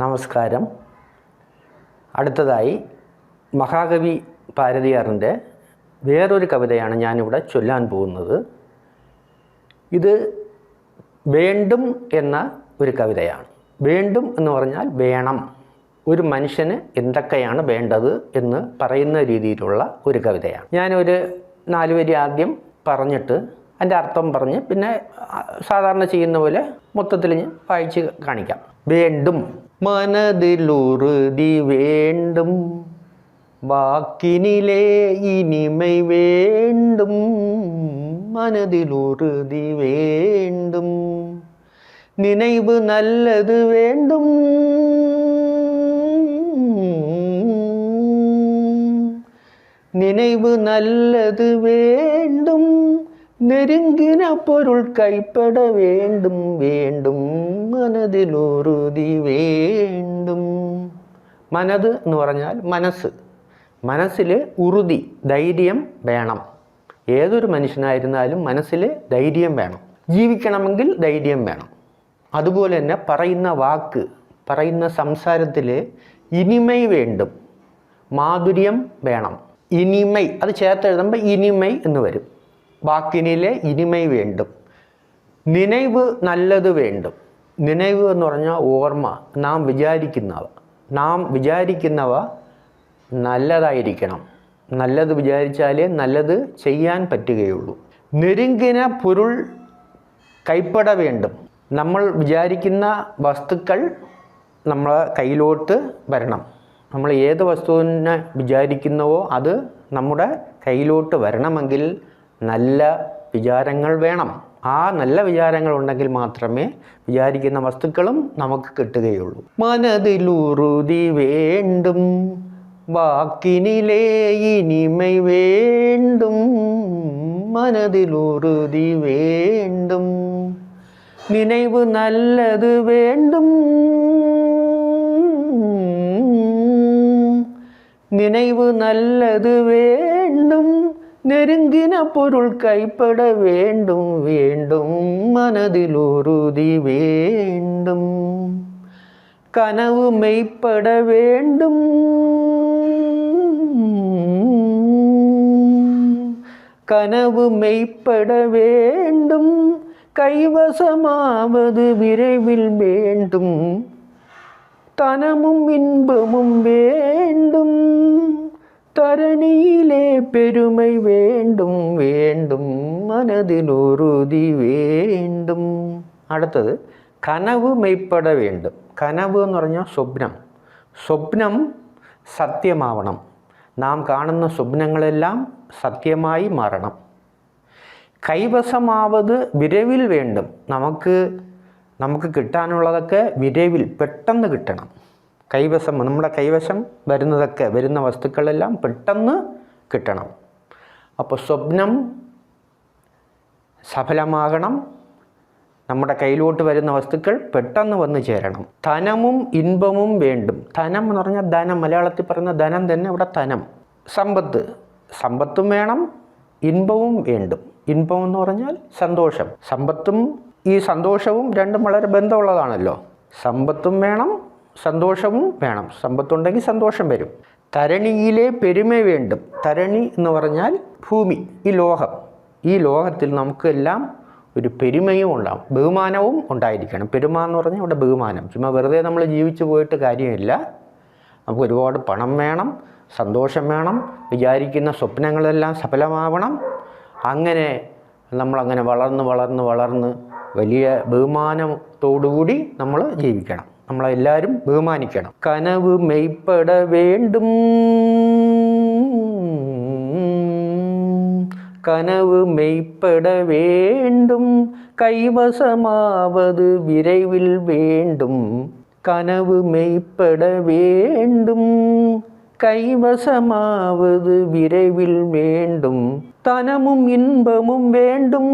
നമസ്കാരം. അടുത്തതായി മഹാകവി ഭാരതിയാറിന്റെ വേറൊരു കവിതയാണ് ഞാനിവിടെ ചൊല്ലാൻ പോകുന്നത്. ഇത് വേണ്ടും എന്ന ഒരു കവിതയാണ്. വേണ്ടും എന്ന് പറഞ്ഞാൽ വേണം. ഒരു മനുഷ്യന് എന്തൊക്കെയാണ് വേണ്ടത് എന്ന് പറയുന്ന രീതിയിലുള്ള ഒരു കവിതയാണ്. ഞാനൊരു നാല് വരി ആദ്യം പറഞ്ഞിട്ട് അതിന്റെ അർത്ഥം പറഞ്ഞ് പിന്നെ സാധാരണ ചെയ്യുന്ന പോലെ മൊത്തത്തിൽ ഞാൻ വായിച്ച് കാണിക്കാം. വേണ്ടും மனதில் உறுதி வேண்டும். வாக்கினிலே இனிமை வேண்டும். மனதில் உறுதி வேண்டும். நினைவு நல்லது வேண்டும். நினைவு நல்லது வேண்டும். നെരുങ്കിന പൊരുൾ കൈപ്പട വേണ്ടും വേണ്ടും മനതിലുറുതി വേണ്ടും. മനത് എന്ന് പറഞ്ഞാൽ മനസ്സ്. മനസ്സിൽ ഉറുതി ധൈര്യം വേണം. ഏതൊരു മനുഷ്യനായിരുന്നാലും മനസ്സിൽ ധൈര്യം വേണം. ജീവിക്കണമെങ്കിൽ ധൈര്യം വേണം. അതുപോലെ തന്നെ പറയുന്ന വാക്ക് പറയുന്ന സംസാരത്തിൽ ഇനിമൈ വേണ്ടും. മാധുര്യം വേണം. ഇനിമൈ അത് ചേർത്ത് എഴുതുമ്പോൾ ഇനിമൈ എന്ന് വരും. വാക്കിനിലെ ഇനിമൈ വേണ്ടും. നിனைവ് നല്ലത് വേണ്ടും. നിனைവ് എന്ന് പറഞ്ഞാൽ ഓർമ്മ നാം വിചാരിക്കുന്നവ. നാം വിചാരിക്കുന്നവ നല്ലതായിരിക്കണം. നല്ലത് വിചാരിച്ചാലേ നല്ലത് ചെയ്യാൻ പറ്റുകയുള്ളൂ. നെരുങ്കിന പൊരുൾ കൈപ്പട വേണ്ടും. നമ്മൾ വിചാരിക്കുന്ന വസ്തുക്കൾ നമ്മളെ കയ്യിലോട്ട് വരണം. നമ്മൾ ഏത് വസ്തുവിനെ വിചാരിക്കുന്നുവോ അത് നമ്മുടെ കയ്യിലോട്ട് വരണമെങ്കിൽ നല്ല വിചാരങ്ങൾ വേണം ആ നല്ല വിചാരങ്ങൾ ഉണ്ടെങ്കിൽ മാത്രമേ വിചാരിക്കുന്ന വസ്തുക്കളും നമുക്ക് കിട്ടുകയുള്ളൂ മനതിലുറുതി വേണ്ടും വാക്കിനിലേ ഇനിമൈ വേണ്ടും മനതിലുറുതി വേണ്ടും நினைவு நல்லது வேண்டும் நினைவு நல்லது வேண்டும் நெருங்கின பொருள் கைப்பட வேண்டும் வேண்டும். மனதில் உறுதி வேண்டும். கனவு மெய்ப்பட வேண்டும். கனவு மெய்ப்பட வேண்டும். கைவசமாவது விரைவில் வேண்டும். தனமும் இன்பமும் வேண்டும். தரணியிலே பெருமை வேண்டும் வேண்டும் மனதில் உறுதி வேண்டும் അടുത്തത് കനവ് മെയ്പ്പട വേണ്ടും കനവ് എന്ന് പറഞ്ഞാൽ സ്വപ്നം സ്വപ്നം സത്യമാവണം നാം കാണുന്ന സ്വപ്നങ്ങളെല്ലാം സത്യമായി മാറണം കൈവശമാവത് വിരവിൽ വേണ്ടും നമുക്ക് നമുക്ക് കിട്ടാനുള്ളതൊക്കെ വിരവിൽ പെട്ടെന്ന് കിട്ടണം കൈവശം നമ്മുടെ കൈവശം വരുന്നതൊക്കെ വരുന്ന വസ്തുക്കളെല്ലാം പെട്ടെന്ന് കിട്ടണം. അപ്പോൾ സ്വപ്നം സഫലമാകണം. നമ്മുടെ കയ്യിലോട്ട് വരുന്ന വസ്തുക്കൾ പെട്ടെന്ന് വന്നു ചേരണം. ധനമും ഇൻപമും വേണ്ടും. ധനം എന്ന് പറഞ്ഞാൽ ധനം. മലയാളത്തിൽ പറയുന്ന ധനം തന്നെ ഇവിടെ ധനം. സമ്പത്ത്. സമ്പത്തും വേണം ഇൻപവും വേണ്ടും. ഇൻപം എന്ന് പറഞ്ഞാൽ സന്തോഷം. സമ്പത്തും ഈ സന്തോഷവും രണ്ടും വളരെ ബന്ധമുള്ളതാണല്ലോ. സമ്പത്തും വേണം സന്തോഷവും വേണം. സമ്പത്തുണ്ടെങ്കിൽ സന്തോഷം വരും. തരണിയിലെ പെരുമ വേണ്ടും. തരണി എന്ന് പറഞ്ഞാൽ ഭൂമി ഈ ലോകം ഈ ലോകത്തിൽ നമുക്കെല്ലാം ഒരു പെരുമയും ഉണ്ടാവും ബഹുമാനവും ഉണ്ടായിരിക്കണം. പെരുമ എന്ന് പറഞ്ഞാൽ ഇവിടെ ബഹുമാനം. ചുമ്മാ വെറുതെ നമ്മൾ ജീവിച്ചു പോയിട്ട് കാര്യമില്ല. നമുക്ക് ഒരുപാട് പണം വേണം സന്തോഷം വേണം വിചാരിക്കുന്ന സ്വപ്നങ്ങളെല്ലാം സഫലമാവണം. അങ്ങനെ നമ്മളങ്ങനെ വളർന്ന് വളർന്ന് വളർന്ന് വലിയ ബഹുമാനത്തോടുകൂടി നമ്മൾ ജീവിക്കണം. നമ്മളെല്ലാവരും ബഹുമാനിക്കണം കനവ് മെയ്പ്പട വേണ്ടും கனவு மெய்ப்பட வேண்டும் கைவசமாவது விரைவில் வேண்டும் கனவு மெய்ப்பட வேண்டும் கைவசமாவது விரைவில் வேண்டும் தனமும் இன்பமும் வேண்டும்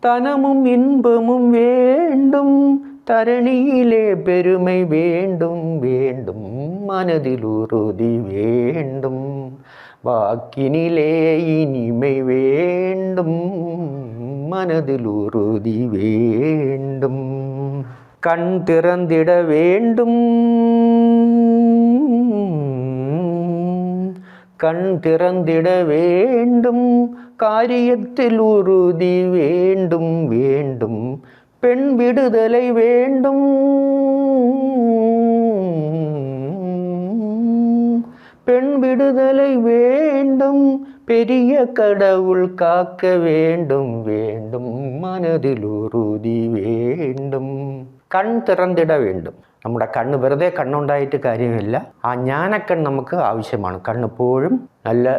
தனமும் இன்பமும் வேண்டும். தரணியிலே பெருமை வேண்டும் வேண்டும். மனதில் உறுதி வேண்டும். வாக்கினிலே இனிமை வேண்டும். மனதில் உறுதி வேண்டும். கண் திறந்திட வேண்டும். கண் திறந்திட வேண்டும். காரியத்தில் உறுதி வேண்டும் வேண்டும் பெண் விடுதலை வேண்டும் பெண் விடுதலை வேண்டும் பெரிய கடவுள் காக்க வேண்டும் வேண்டும் மனதில் உறுதி வேண்டும் കൺ തിറന്നിട വേണ്ടും നമ്മുടെ കണ്ണ് വെറുതെ കണ്ണുണ്ടായിട്ട് കാര്യമില്ല ആ ജ്ഞാനക്കൺ നമുക്ക് ആവശ്യമാണ് കണ്ണെപ്പോഴും നല്ല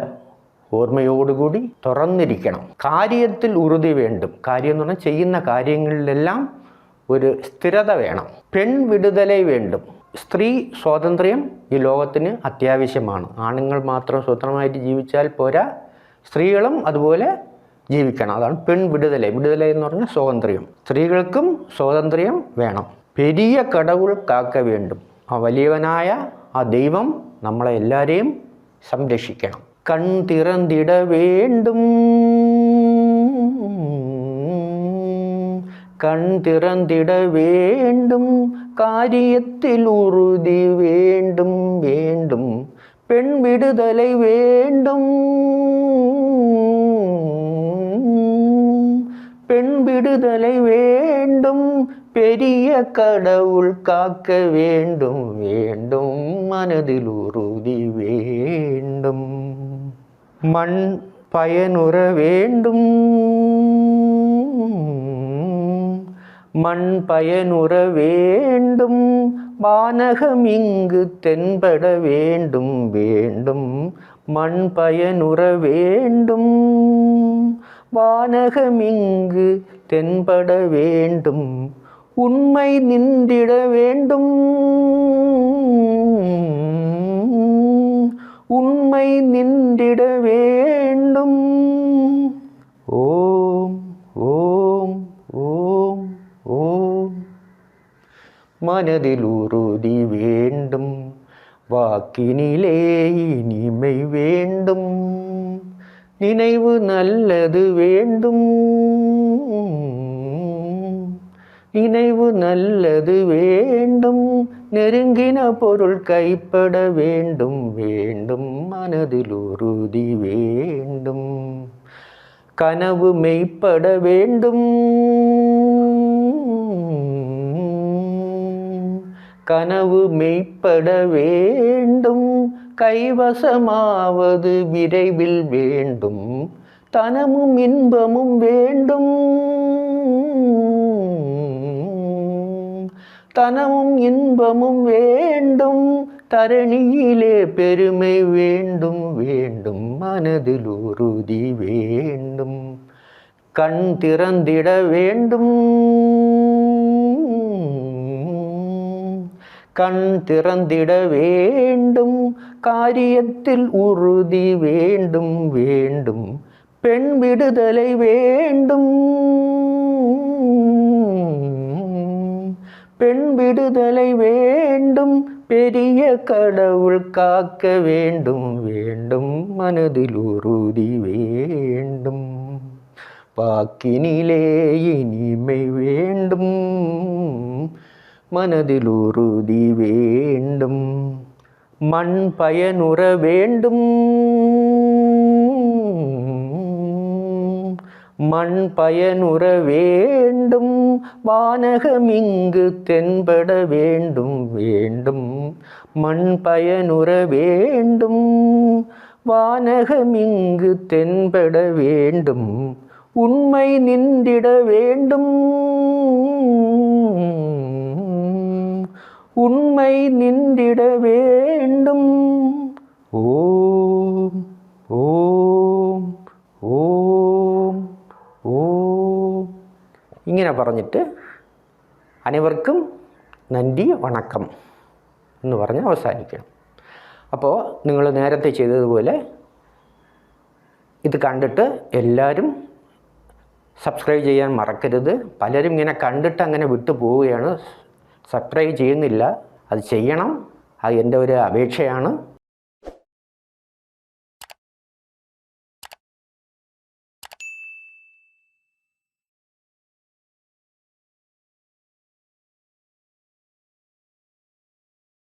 ഓർമ്മയോടുകൂടി തുറന്നിരിക്കണം. കാര്യത്തിൽ ഉറുതി വേണ്ടും. കാര്യം എന്ന് പറഞ്ഞാൽ ചെയ്യുന്ന കാര്യങ്ങളിലെല്ലാം ഒരു സ്ഥിരത വേണം. പെൺ വിടുതലൈ വേണ്ടും. സ്ത്രീ സ്വാതന്ത്ര്യം ഈ ലോകത്തിന് അത്യാവശ്യമാണ്. ആണുങ്ങൾ മാത്രം സ്വതന്ത്രമായിട്ട് ജീവിച്ചാൽ പോരാ. സ്ത്രീകളും അതുപോലെ ജീവിക്കണം. അതാണ് പെൺ വിടുതല വിടുതല എന്ന് പറഞ്ഞാൽ സ്വാതന്ത്ര്യം. സ്ത്രീകൾക്കും സ്വാതന്ത്ര്യം വേണം. പെരിയ കടവുൾ കാക്ക വേണ്ടും. ആ വലിയവനായ ആ ദൈവം നമ്മളെ എല്ലാവരെയും സംരക്ഷിക്കണം. கண் திறந்திட வேண்டும். கண் திறந்திட வேண்டும். காரியத்தில் உறுதி வேண்டும். வேண்டும். பெண் விடுதலை வேண்டும். பெண் விடுதலை வேண்டும். பெரிய கடவுள் காக்க வேண்டும். வேண்டும். மனதில் உறுதி வேண்டும் மண் பயனுற வேண்டும். மண் பயனுற வேண்டும். வானகம் இங்கு தென்பட வேண்டும் வேண்டும். மண் பயனுற வேண்டும். வானகம் இங்கு தென்பட வேண்டும். உண்மை நின்றிட வேண்டும். உண்மை நின்றிட வேண்டும். ஓம் ஓம் ஓம் ஓம். மனதில் உறுதி வேண்டும். வாக்கினிலே இனிமை வேண்டும். நினைவு நல்லது வேண்டும். நினைவு நல்லது வேண்டும். நெருங்கின பொருள் கைப்பட வேண்டும் வேண்டும். மனதில் உறுதி வேண்டும். கனவு மெய்ப்பட வேண்டும். கனவு மெய்ப்பட வேண்டும். கைவசமாவது விரைவில் வேண்டும். தனமும் இன்பமும் வேண்டும். தனமும் இன்பமும் வேண்டும். தரணியிலே பெருமை வேண்டும். வேண்டும் மனதில் உறுதி வேண்டும். கண் திறந்திட வேண்டும். கண் திறந்திட வேண்டும். காரியத்தில் உறுதி வேண்டும். வேண்டும் பெண் விடுதலை வேண்டும். பெண் விடுதலை வேண்டும் பெரிய கடவுள் காக்க வேண்டும் வேண்டும் மனதில் உறுதி வேண்டும். பாக்கினிலே இனிமை வேண்டும் மனதில் உறுதி வேண்டும். மண் பயனுற வேண்டும். மண் பயனுற வேண்டும் வானகம் இங்கு தென்பட வேண்டும் வேண்டும். மண் பயனுற வேண்டும் வானகம் இங்கு தென்பட வேண்டும். உண்மை நின்றிட வேண்டும் உண்மை நின்றிட வேண்டும். ஓம் ஓ ഇങ്ങനെ പറഞ്ഞിട്ട് അനവർക്കും നന്ദി വണക്കം എന്ന് പറഞ്ഞ് അവസാനിക്കണം അപ്പോൾ നിങ്ങൾ നേരത്തെ ചെയ്തതുപോലെ ഇത് കണ്ടിട്ട് എല്ലാവരും സബ്സ്ക്രൈബ് ചെയ്യാൻ മറക്കരുത്. പലരും ഇങ്ങനെ കണ്ടിട്ട് അങ്ങനെ വിട്ടു പോവുകയാണ്. സബ്സ്ക്രൈബ് ചെയ്യുന്നില്ല. അത് ചെയ്യണം. അത് എന്റെ ഒരു അപേക്ഷയാണ്.